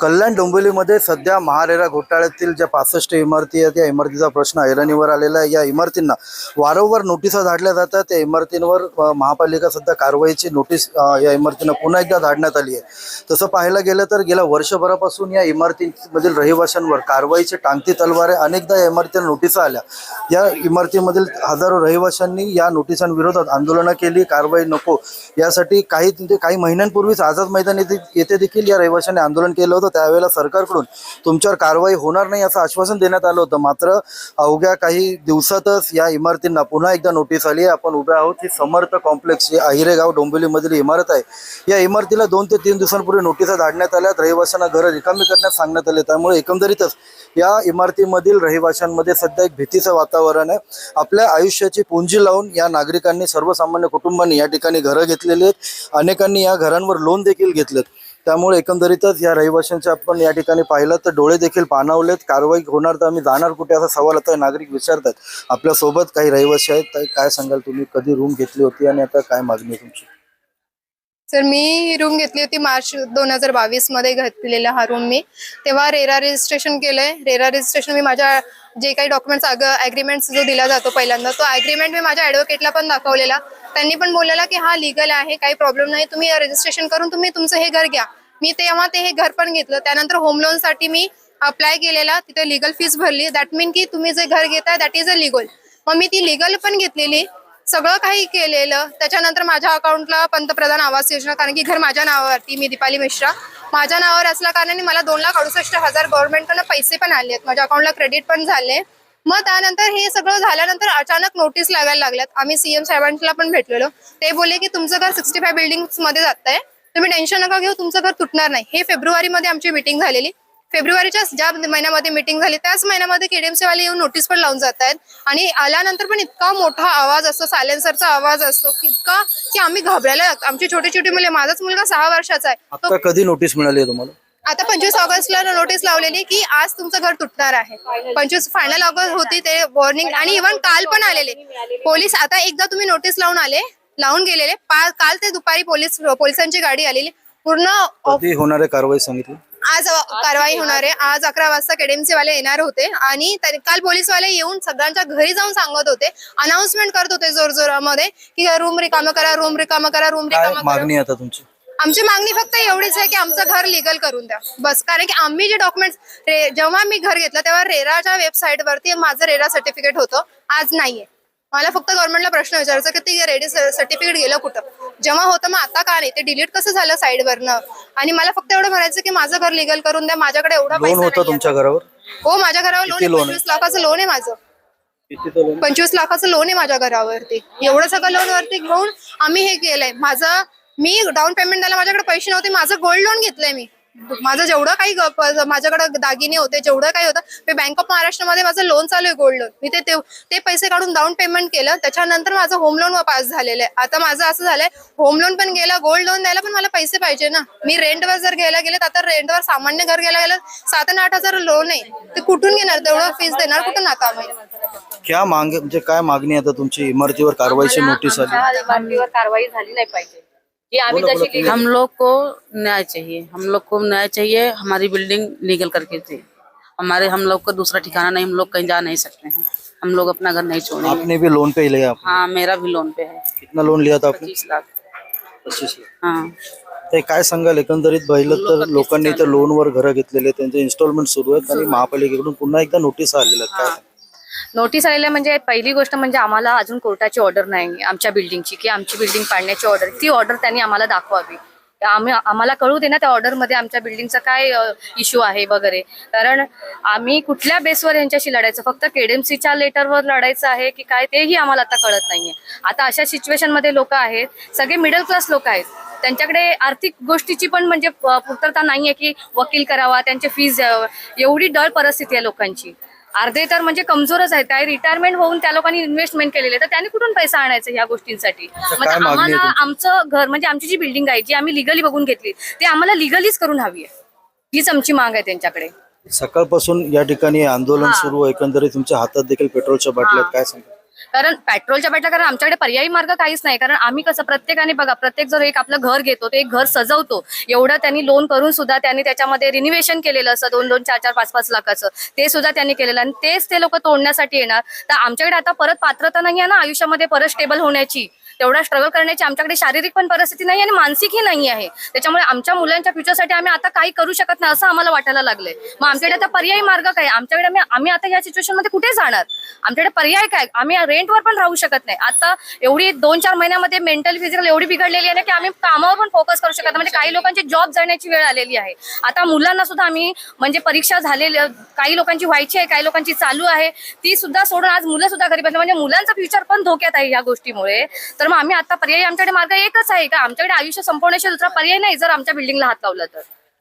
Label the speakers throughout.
Speaker 1: कल्याण डोंबिवलीमध्ये सध्या महारेरा घोटाळ्यातील ज्या पासष्ट इमारती आहेत या इमारतीचा प्रश्न ऐरणीवर आलेला आहे. या इमारतींना वारंवार नोटिसा धाडल्या जातात. त्या इमारतींवर महापालिका सध्या कारवाईची नोटीस या इमारतींना पुन्हा एकदा धाडण्यात आली आहे. तसं पाहायला गेलं तर गेल्या वर्षभरापासून या इमारतीमधील रहिवाशांवर कारवाईची टांगती तलवार आहे. अनेकदा या इमारतींना नोटिसा आल्या. या इमारतीमधील हजारो रहिवाशांनी या नोटिसांविरोधात आंदोलनं केली. कारवाई नको. यासाठी काही काही महिन्यांपूर्वीच आझाद मैदान येथे येथे देखील या रहिवाशांनी आंदोलन केलं होतं. त्यावेळेला सरकारकडून तुमच्यावर कारवाई होणार नाही असं आश्वासन देण्यात आलं होतं. मात्र अवघ्या काही दिवसातच या इमारतींना पुन्हा एकदा नोटीस आली आहे. आपण उभे आहोत. ही समर्थ कॉम्प्लेक्स ही अहिरेगाव डोंबिवलीमधील इमारत आहे. या इमारतीला दोन ते तीन दिवसांपूर्वी नोटिसा धाडण्यात आल्यात रहिवाशांना घरं रिकामी करण्यास सांगण्यात आले. त्यामुळे एकंदरीतच या इमारतीमधील रहिवाशांमध्ये सध्या एक भीतीचं वातावरण आहे. आपल्या आयुष्याची पुंजी लावून या नागरिकांनी सर्वसामान्य कुटुंबांनी या ठिकाणी घरं घेतलेली आहेत. अनेकांनी या घरांवर लोन देखील घेतलेत. त्यामुळे एकंदरीतच या रहिवाशांचे आपण या ठिकाणी पाहिलं तर डोळे देखील पाणावलेत. कारवाई होणार तर आम्ही जाणार कुठे असा सवाल आता नागरिक विचारतात. आपल्यासोबत काही रहिवासी आहेत काय सांगाल तुम्ही? कधी रूम घेतली होती आणि आता काय मागणी आहे तुमची?
Speaker 2: सर मी ही रूम घेतली होती मार्च दोन हजार बावीसमध्ये घेतलेला हा रूम मी तेव्हा रेरा रजिस्ट्रेशन केलंय. रेरा रजिस्ट्रेशन मी माझ्या जे काही डॉक्युमेंट्स अग्रीमेंट जो दिला जातो पहिल्यांदा तो अग्रीमेंट मी माझ्या ऍडव्होकेटला पण दाखवलेला. त्यांनी पण बोललेला की हा लिगल आहे काही प्रॉब्लेम नाही तुम्ही रजिस्ट्रेशन करून तुम्ही तुमचं हे घर घ्या. मी तेव्हा ते हे घर पण घेतलं. त्यानंतर होम लोनसाठी मी अप्लाय केलेला तिथे लिगल फीस भरली. दॅट मीन की तुम्ही जे घर घेताय दॅट इज अ लिगल मग मी ती लिगल पण घेतलेली. सगळं काही केलेलं. त्याच्यानंतर माझ्या अकाउंटला पंतप्रधान आवास योजना कारण की घर माझ्या नावावरती मी दीपाली मिश्रा. माझ्या नावावर असल्या कारणाने मला दोन लाख अडुसष्ट हजार गव्हर्नमेंटकडनं पैसे पण आले आहेत माझ्या अकाउंटला क्रेडिट पण झाले. मग त्यानंतर हे सगळं झाल्यानंतर अचानक नोटीस लागायला लागल्यात. आम्ही सीएम साहेबांना पण भेटलेलो. ते बोलले की तुमचं घर सिक्स्टी फाय बिल्डिंगमध्ये जात आहे तुम्ही टेन्शन नका घेऊ. तुमचं घर तुटणार नाही. हे फेब्रुवारीमध्ये आमची मिटिंग झालेली. फेब्रुवारीच्या ज्या महिन्यामध्ये मिटिंग झाली त्याच महिन्यामध्ये केडीएमसी वाले येऊन नोटीस पण लावून जात आहेत. आणि आल्यानंतर पण इतका मोठा आवाज असतो सायलेन्सरचा आवाज असतो इतका की आम्ही घाबरायला लागतो आमची छोटी छोटी मुले माझाच मुलगा सहा वर्षाचा आहे तो
Speaker 1: आता कधी नोटीस मिळाली आहे तुम्हाला?
Speaker 2: आता पंचवीस ऑगस्टला नोटीस लावलेली की आज तुमचं घर तुटणार आहे. पंचवीस फायनल ऑगस्ट होती ते वॉर्निंग आणि इव्हन काल पण आलेले. पोलीस आता एकदा तुम्ही नोटीस लावून आले लावून गेलेले. पा- काल ते दुपारी पोलीस पोलिसांची गाडी आलेली. पूर्ण
Speaker 1: कधी होणार कारवाई सांगितली?
Speaker 2: आज कारवाई होणार आहे. आज अकरा वाजता केडीएमसी वाले येणार होते आणि काल पोलीस वाले येऊन सगळ्यांच्या घरी जाऊन सांगत होते. अनाउन्समेंट करत होते जोर जोरामध्ये की रूम रिकामं करा रूम रिकामं करा रूम रिकामं करा.
Speaker 1: मागणी आता तुमची?
Speaker 2: आमची मागणी फक्त एवढीच आहे की आमचं घर लिगल करून द्या. बस कारण की आम्ही जे डॉक्युमेंट जेव्हा मी घर घेतलं तेव्हा रेराच्या वेबसाईट वरती माझं रेरा सर्टिफिकेट होतं. आज नाहीये. मला फक्त गव्हर्नमेंटला प्रश्न विचारायचा की ते रेडी सर्टिफिकेट गेलं कुठं? जेव्हा होतं मग आता का नाही? ते डिलीट कसं झालं साईडवरनं आणि मला फक्त एवढं म्हणायचं की माझं घर लिगल करून द्या माझ्याकडे एवढा
Speaker 1: लोन
Speaker 2: पैसा
Speaker 1: होतं
Speaker 2: नाहीये.
Speaker 1: तुमच्या घरावर?
Speaker 2: हो माझ्या घरावर लोन आहे? पंचवीस लाखाचं लोन आहे माझं. पंचवीस लाखाचं लोन आहे माझ्या घरावरती. एवढं सगळं लोन वरती घेऊन आम्ही हे केलंय. माझं मी डाऊन पेमेंट द्यायला माझ्याकडे पैसे नव्हते माझं गोल्ड लोन घेतलंय मी. माझं जेवढं काही माझ्याकडे दागिने होते जेवढं काही होतं मी बँक ऑफ महाराष्ट्रामध्ये माझं लोन चालू आहे गोल्ड लोन मी ते ते ते पैसे काढून डाऊन पेमेंट केलं. त्याच्यानंतर माझं होम लोन पास झालेलं आहे. आता माझं असं झालंय होम लोन पण गेला गोल्ड लोन द्यायला पण मला पैसे पाहिजे ना. मी रेंटवर जर घ्यायला गेले तर आता रेंटवर सामान्य घर घ्यायला गेलं सात आणि आठ हजार लोन आहे. ते कुठून घेणार? तेवढं फीस देणार कुठून आता आम्ही?
Speaker 1: क्या मांग म्हणजे काय मागणी आता तुमची? इमारतीवर कारवाईची नोटीस आली?
Speaker 3: इमारतीवर कारवाई झाली नाही पाहिजे. की आम्ही जशी
Speaker 4: हम लोग को न्याय चाहिए हम लोग को न्याय चाहिए हमारी बिल्डिंग लीगल करके थी। हमारे हम लोग को दूसरा ठिकाना नहीं हम लोग कहीं जा नहीं सकते हैं। हम लोग अपना घर नहीं छोड़ेंगे।
Speaker 1: आपने भी लोन पे ही लिया आपने?
Speaker 4: हाँ मेरा भी लोन पे है।
Speaker 1: कितना लोन लिया था आपने?
Speaker 4: पच्चीस लाख।
Speaker 1: पच्चीस लाख।
Speaker 4: हाँ।
Speaker 1: ते काय सांगाल एकंदरीत पाहिलं तर लोकांनी इथं लोनवर घरं घेतलेले त्यांचे इन्स्टॉलमेंट सुरू आहेत आणि महापालिकेकडून पुन्हा एकदा नोटीस आलेल्या आहेत. काय
Speaker 3: नोटीस आलेल्या म्हणजे पहिली गोष्ट म्हणजे आम्हाला अजून कोर्टाची ऑर्डर नाही आमच्या बिल्डिंगची की आमची बिल्डिंग पाडण्याची ऑर्डर ती ऑर्डर त्यांनी आम्हाला दाखवावी. आम्ही आम्हाला कळू दे ना त्या ऑर्डरमध्ये आमच्या बिल्डिंगचा काय इश्यू आहे वगैरे. कारण आम्ही कुठल्या बेसवर यांच्याशी लढायचं? फक्त केडीएमसीच्या लेटरवर लढायचं आहे की काय तेही आम्हाला आता कळत नाहीये. आता अशा सिच्युएशनमध्ये लोक आहेत सगळे मिडल क्लास लोक आहेत. त्यांच्याकडे आर्थिक गोष्टीची पण म्हणजे पूर्तता नाही आहे की वकील करावा त्यांचे फीज एवढी डळ परिस्थिती आहे लोकांची. अर्धे तर म्हणजे कमजोरच आहेत. काय रिटायरमेंट होऊन त्या लोकांनी इन्व्हेस्टमेंट केलेली तर त्यांनी कुठून पैसा आणायचा ह्या गोष्टींसाठी?
Speaker 1: आहे
Speaker 3: आम्हाला? आमचं घर म्हणजे आमची जी बिल्डिंग आहे जी आम्ही लिगली बघून घेतली ती आम्हाला लिगलीच करून हवी आहे. हीच आमची माग आहे त्यांच्याकडे.
Speaker 1: सकाळपासून या ठिकाणी आंदोलन सुरू आहे. एकंदरीत तुमच्या हातात देखील पेट्रोलच्या बाटल्या आहेत. काय सांगा
Speaker 3: कारण पेट्रोलच्या बाटल्या कारण आमच्याकडे पर्यायी मार्ग काहीच नाही. कारण आम्ही कसं प्रत्येकाने बघा प्रत्येक जर एक आपलं घर घेतो ते एक घर सजवतो. एवढं त्यांनी लोन करून सुद्धा त्यांनी त्याच्यामध्ये रिनिव्हेशन केलेलं असं दोन दोन चार चार पाच पाच लाखाचं ते सुद्धा त्यांनी केलेलं. आणि तेच ते लोक तोडण्यासाठी येणार. तर आमच्याकडे आता परत पात्रता नाही आहे ना आयुष्यामध्ये परत स्टेबल होण्याची. तेवढा स्ट्रगल करण्याची आमच्याकडे शारीरिक पण परिस्थिती नाही आणि मानसिकही नाही आहे. त्याच्यामुळे आमच्या मुलांच्या फ्युचरसाठी आम्ही आता काही करू शकत नाही असं आम्हाला वाटायला लागलंय. मग आमच्याकडे आता पर्यायी मार्ग काय? आमच्याकडे आम्ही आम्ही आता या सिच्युएशनमध्ये कुठे जाणार? आमच्याकडे पर्याय काय? आम्ही रेंटवर पण राहू शकत नाही. आता एवढी दोन चार महिन्यामध्ये मेंटल फिजिकल एवढी बिघडलेली आहे ना की आम्ही कामावर पण फोकस करू शकत नाही. म्हणजे काही लोकांची जॉब जाण्याची वेळ आलेली आहे. आता मुलांना सुद्धा आम्ही म्हणजे परीक्षा झालेली काही लोकांची व्हायची आहे काही लोकांची चालू आहे ती सुद्धा सोडून आज मुलं सुद्धा घरी बसले. म्हणजे मुलांचा फ्युचर पण धोक्यात आहे या गोष्टीमुळे. तर मग आम्ही आता पर्याय आमच्याकडे मार्ग एकच आहे का? आमच्याकडे आयुष्य संपवण्याशिवाय दुसरा पर्याय नाही जर आमच्या बिल्डिंगला हात लावला तर.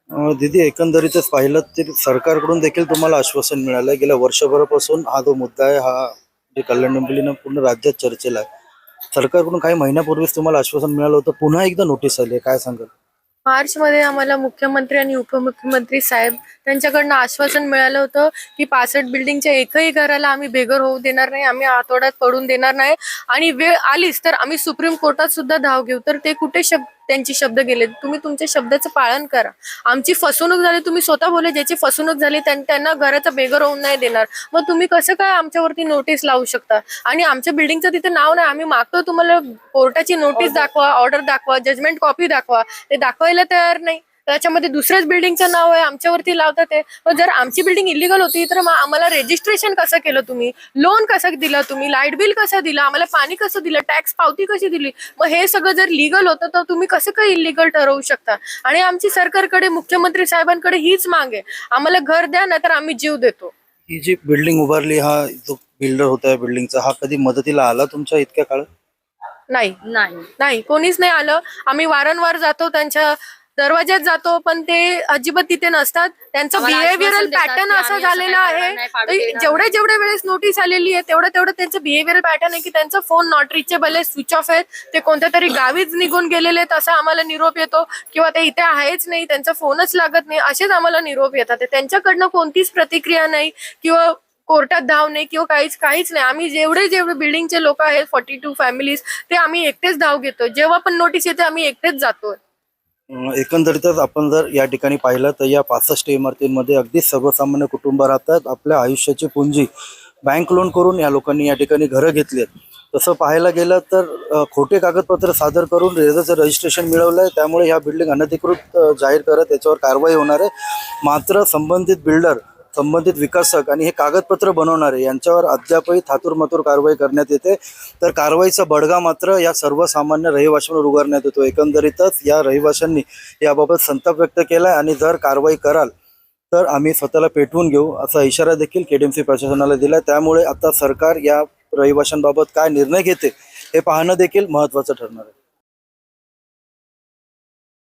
Speaker 1: अं, दीदी एकंदरीतच पाहिलं तर सरकारकडून देखील तुम्हाला आश्वासन मिळालं. गेल्या वर्षभरापासून हा जो मुद्दा आहे हा जे कल्याण डोंबिवलीनं पूर्ण राज्यात चर्चेला आहे. सरकारकडून काही महिन्यापूर्वीच तुम्हाला आश्वासन मिळालं होतं. पुन्हा एकदा नोटीस आली आहे. काय सांगाल?
Speaker 5: मार्च मध्ये आम्हाला मुख्यमंत्री आणि उपमुख्यमंत्री साहेब त्यांच्याकडनं आश्वासन मिळालं होतं की पासष्ट बिल्डिंगच्या एकही घराला आम्ही बेघर होऊ देणार नाही आम्ही आतोड्यात पडून देणार नाही. आणि वेळ आलीच तर आम्ही सुप्रीम कोर्टात सुद्धा धाव घेऊ. तर ते कुठे शब्द त्यांची शब्द गेले. तुम्ही तुमच्या शब्दाचं पालन करा. आमची फसवणूक झाली तुम्ही स्वतः बोले ज्याची फसवणूक झाली त्यां- त्यांना घराचा बेघर होऊन नाही देणार. मग तुम्ही कसं काय आमच्यावरती नोटीस लावू शकता? आणि आमच्या बिल्डिंगचं तिथे नाव नाही. आम्ही मागतो तुम्हाला कोर्टाची नोटीस दाखवा ऑर्डर दाखवा जजमेंट कॉपी दाखवा. ते दाखवायला तयार नाही. त्याच्यामध्ये दुसऱ्याच बिल्डिंगचं नाव आहे आमच्यावरती लावतात ते मग जर आमची बिल्डिंग इलिगल होती तर आम्हाला रेजिस्ट्रेशन कसं केलं तुम्ही? लोन कसं दिलं तुम्ही? लाइट बिल कसं दिलं? आम्हाला पाणी कसं दिलं? टॅक्स पावती कशी दिली? मग हे सगळं जर लिगल होतं तर तुम्ही कसं काय इलिगल ठरवू शकता? आणि आमची सरकारकडे मुख्यमंत्री साहेबांकडे हीच माग आहे. आम्हाला घर द्या नाहीतर आम्ही जीव देतो.
Speaker 1: ही जी बिल्डिंग उभारली हा जो बिल्डर होता बिल्डिंगचा हा कधी मदतीला आला तुमच्या इतक्या काळात?
Speaker 5: नाही.
Speaker 3: नाही.
Speaker 5: नाही कोणीच नाही आलं. आम्ही वारंवार जातो त्यांच्या दरवाज्यात जातो पण ते अजिबात तिथे नसतात. त्यांचं बिहेव्हिअरल पॅटर्न असा झालेला आहे. जेवढ्या जेवढ्या वेळेस नोटीस आलेली आहे तेवढं तेवढं त्यांचं बिहेव्हिअरल पॅटर्न आहे की त्यांचा फोन नॉट रिचेबल आहे स्विच ऑफ आहे ते कोणत्या तरी गावीच निघून गेलेले आहेत असा आम्हाला निरोप येतो. किंवा ते इथे आहेच नाही त्यांचा फोनच लागत नाही असेच आम्हाला निरोप येतात. त्यांच्याकडनं कोणतीच प्रतिक्रिया नाही किंवा कोर्टात धाव नाही किंवा काहीच काहीच नाही. आम्ही जेवढे जेवढे बिल्डिंगचे लोक आहेत फॉर्टी टू फॅमिलीज ते आम्ही एकटेच धाव घेतो जेव्हा पण नोटीस येते आम्ही एकटेच जातो
Speaker 1: एकंदरीतच आपण जर या ठिकाणी पाहिलं तर या पासष्ट इमारतींमध्ये अगदी सर्वसामान्य कुटुंब राहतात. आपल्या आयुष्याची पुंजी बँक लोन करून या लोकांनी या ठिकाणी घरं घेतली आहेत. तसं पाहायला गेलं तर खोटे कागदपत्र सादर करून रेजाचं रजिस्ट्रेशन मिळवलं आहे त्यामुळे ह्या बिल्डिंग अनधिकृत जाहीर करत त्याच्यावर कारवाई होणार आहे. मात्र संबंधित बिल्डर संबंधित विकासक आणि हे कागदपत्र बनवणारे यांच्यावर अद्यापही थातूरमातूर कारवाई करण्यात येते. तर कारवाईचा बडगा मात्र या सर्वसामान्य रहिवाशांवर उगारण्यात येतो. एकंदरीतच या रहिवाशांनी याबाबत संताप व्यक्त केला आणि जर कारवाई कराल तर आम्ही स्वतःला पेटवून घेऊ असा इशारा देखील केडीएमसी प्रशासनाला दिला त्यामुळे आता सरकार या रहिवाशांबाबत काय निर्णय घेते हे पाहणं देखील महत्त्वाचं ठरणार आहे.